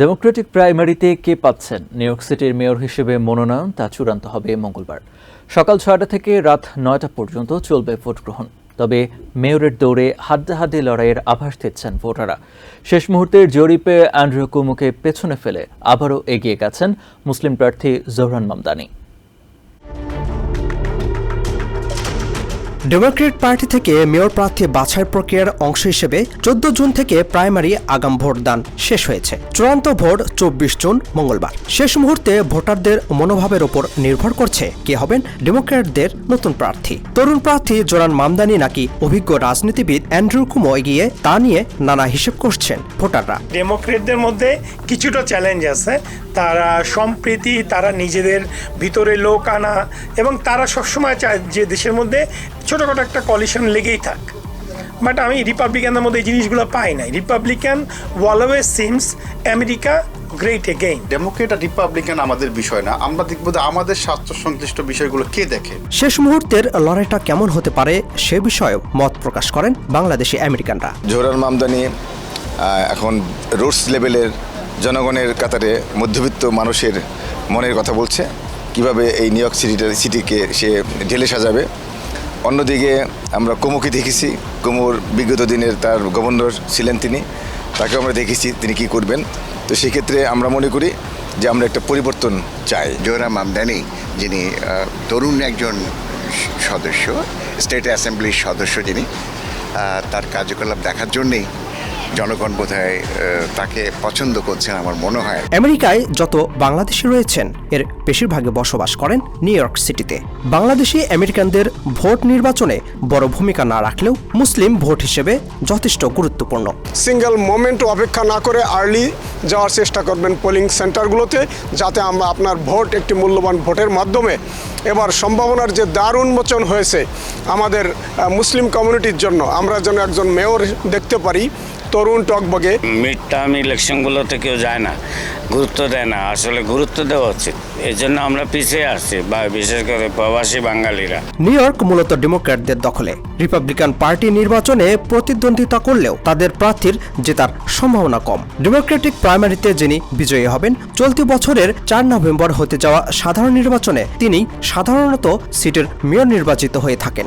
Democratic প্রাইমারিতে কে পাচ্ছেন? New York সিটির মেয়র হিসেবে মনোনয়ন, তা চূড়ান্ত হবে মঙ্গলবার। সকাল ছয়টা থেকে রাত নয়টা পর্যন্ত চলবে ভোট গ্রহণ। তবে মেয়রের দৌড়ে হাড্ডাহাড্ডি লড়াইয়ের আভাস দিচ্ছেন ভোটাররা। শেষ মুহূর্তের জরিপে অ্যান্ড্রিও কুমুকে পেছনে ফেলে আবারও এগিয়ে গেছেন মুসলিম প্রার্থী জোহরান মামদানি। ডেমোক্রেট পার্টি থেকে মেয়র প্রার্থী বাছাই প্রক্রিয়ার অংশ হিসেবে চোদ্দ জুন থেকে প্রাইমারি আগাম ভোটদান শেষ হয়েছে। চূড়ান্ত ভোট চব্বিশ জুন, মঙ্গলবার। শেষ মুহূর্তে ভোটারদের মনোভাবের ওপর নির্ভর করছে কে হবেন ডেমোক্র্যাটদের নতুন প্রার্থী। তরুণ প্রার্থী জোরান মামদানি নাকি অভিজ্ঞ রাজনীতিবিদ অ্যান্ড্রু কুমো এগিয়ে তা নিয়ে নানা হিসেব করছেন ভোটাররা। ডেমোক্রেটদের মধ্যে কিছুটা চ্যালেঞ্জ আছে। তারা সম্প্রীতি, তারা নিজেদের ভিতরে লোক আনা এবং তারা সবসময় চায় যে দেশের মধ্যে ছোটোখাটো একটা কলিশন লেগেই থাক। বাট আমি রিপাবলিকানদের মধ্যে এই জিনিসগুলো পাই নাই। Republican always seems America great again Democrat আর রিপাবলিকান আমাদের বিষয় না। আমরা দেখব যে আমাদের স্বাস্থ্য সংশ্লিষ্ট বিষয়গুলো কে দেখে। শেষ মুহূর্তের লড়াইটা কেমন হতে পারে সে বিষয়ে মত প্রকাশ করেন বাংলাদেশি আমেরিকানরা জোহরান মামদানি এখন রুটস লেভেলের জনগণের কাতারে মধ্যবিত্ত মানুষের মনের কথা বলছে। কীভাবে এই নিউ ইয়র্ক সিটিটা সিটিকে সে ঢেলে সাজাবে? অন্যদিকে আমরা কুমুকে দেখেছি। কুমুর বিগত দিনের তার গভর্নর ছিলেন তিনি। তাকে আমরা দেখেছি তিনি কি করবেন। তো সেক্ষেত্রে আমরা মনে করি যে আমরা একটা পরিবর্তন চাই। জোহরা মামদানি যিনি তরুণ একজন সদস্য স্টেট অ্যাসেম্বলির সদস্য যিনি তার কার্যকলাপ দেখার জন্যেই জনগণ বোধহয় তাকে পছন্দ করছেন আমার মনে হয়। আমেরিকায় যত বাংলাদেশি রয়েছেন এর বেশিরভাগে বসবাস করেন নিউ ইয়র্ক সিটিতে। বাংলাদেশি আমেরিকানদের ভোট নির্বাচনে বড় ভূমিকা না রাখলেও মুসলিম ভোট হিসেবে যথেষ্ট গুরুত্বপূর্ণ। সিঙ্গেল মোমেন্ট অপেক্ষা না করে আর্লি যাওয়ার চেষ্টা করবেন পোলিং সেন্টারগুলোতে যাতে আমরা আপনার ভোট একটি মূল্যবান ভোটের মাধ্যমে এবার সম্ভাবনার যে দ্বার উন্মোচন হয়েছে আমাদের মুসলিম কমিউনিটির জন্য আমরা যেন একজন মেয়র দেখতে পারি তরুণ টকবগে মিড টার্ম ইলেকশনগুলোতে কেউ যায় না গুরুত্ব দেয় না আসলে গুরুত্ব দেওয়া উচিত। এই জন্য আমরা পিছিয়ে আসছি বা বিশেষ করে প্রবাসী বাঙালিরা। নিউ ইয়র্ক মূলত ডেমোক্র্যাটদের দখলে। রিপাবলিকান পার্টি নির্বাচনে প্রতিদ্বন্দ্বিতা করলেও তাদের প্রার্থীর জেতার সম্ভাবনা কম। ডেমোক্রেটিক প্রাইমারিতে যিনি বিজয়ী হবেন চলতি বছরের চার নভেম্বর হতে যাওয়া সাধারণ নির্বাচনে তিনি সাধারণত সিটের মেয়র নির্বাচিত হয়ে থাকেন।